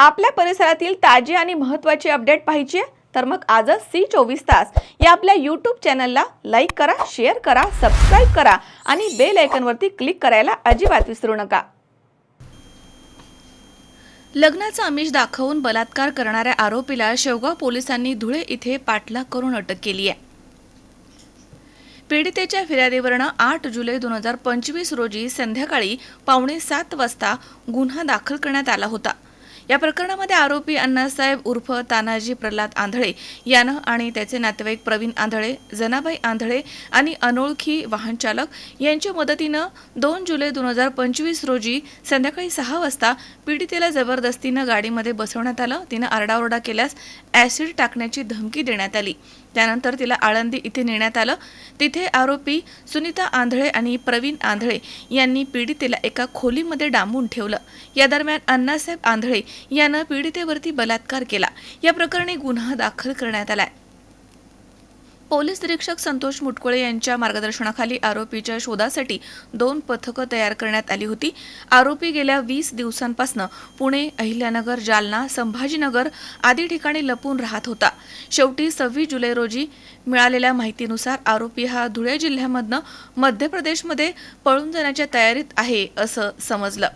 आपल्या परिसरातील ताजी आणि महत्त्वाची अपडेट पाहिजे? तर मग आजच सी चोवीस तास या आपल्या यूट्यूब चॅनलला लाईक करा शेअर करा सबस्क्राईब करा आणि बेल आयकनवरती क्लिक करायला अजिबात विसरू नका. लग्नाचं आमिष दाखवून बलात्कार करणाऱ्या आरोपीला शेवगाव पोलिसांनी धुळे इथे पाठलाग करून अटक केली आहे. पीडितेच्या फिर्यादीवरनं आठ जुलै दोन हजार पंचवीस रोजी संध्याकाळी पावणे सात वाजता गुन्हा दाखल करण्यात आला होता. या प्रकरणामध्ये आरोपी अण्णासाहेब उर्फ तानाजी प्रल्हाद आंधळे यानं आणि त्याचे नातेवाईक प्रवीण आंधळे जनाबाई आंधळे आणि अनोळखी वाहनचालक यांच्या मदतीनं दोन जुलै दोन हजार पंचवीस रोजी संध्याकाळी सहा वाजता पीडितेला जबरदस्तीनं गाडीमध्ये बसवण्यात आलं. तिनं आरडाओरडा केल्यास ॲसिड टाकण्याची धमकी देण्यात आली. त्यानंतर तिला आळंदी इथे नेण्यात आलं. तिथे आरोपी सुनीता आंधळे आणि प्रवीण आंधळे यांनी पीडितेला एका खोलीमध्ये डांबून ठेवलं. या दरम्यान अण्णासाहेब आंधळे यानं पीडितेवरती बलात्कार केला. या प्रकरणी गुन्हा दाखल करण्यात आलाय. पोलीस निरीक्षक संतोष मुटकुळे यांच्या मार्गदर्शनाखाली आरोपीच्या शोधासाठी दोन पथकं तयार करण्यात आली होती. आरोपी गेल्या वीस दिवसांपासून पुणे अहिल्यानगर जालना संभाजीनगर आदी ठिकाणी लपून राहत होता. शेवटी सव्वीस जुलै रोजी मिळालेल्या माहितीनुसार आरोपी हा धुळे जिल्ह्यामधनं मध्य प्रदेशमध्ये पळून जाण्याच्या तयारीत आहे असं समजलं.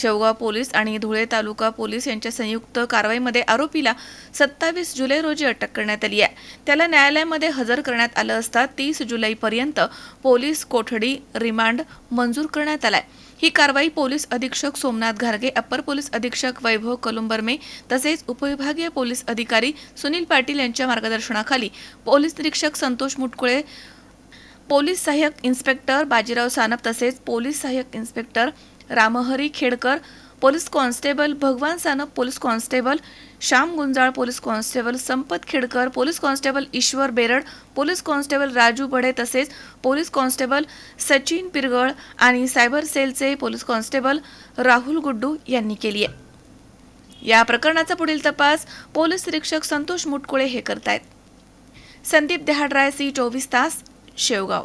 शेवगाव पोलीस आणि धुळे तालुका पोलीस यांच्या संयुक्त कारवाईमध्ये आरोपीला सत्तावीस जुलै रोजी अटक करण्यात आली आहे. त्याला न्यायालयामध्ये हजर करण्यात आलं असता तीस जुलैपर्यंत पोलीस कोठडी रिमांड मंजूर करण्यात आलाय. ही कारवाई पोलीस अधीक्षक सोमनाथ घारगे अप्पर पोलीस अधीक्षक वैभव कलुंबर्मे तसेच उपविभागीय पोलीस अधिकारी सुनील पाटील यांच्या मार्गदर्शनाखाली पोलीस निरीक्षक संतोष मुटकुळे पोलीस सहाय्यक इन्स्पेक्टर बाजीराव सानप तसेच पोलीस सहाय्यक inspector Ramhari Khedkar police constable Bhagwan Sanap police constable Shyam Gunjal police constable Sampat Khedkar police constable Ishwar Berad police constable Raju Bade तसेच पोलीस कॉन्स्टेबल सचिन पिरगळ आणि सायबर सेलचे पोलीस कॉन्स्टेबल राहुल गुड्डू यांनी केली आहे. या प्रकरणाचा पुढील तपास पोलीस निरीक्षक संतोष मुटकुळे हे करतायत. संदीप देहाडराय सी चोवीस तास शेवगाव.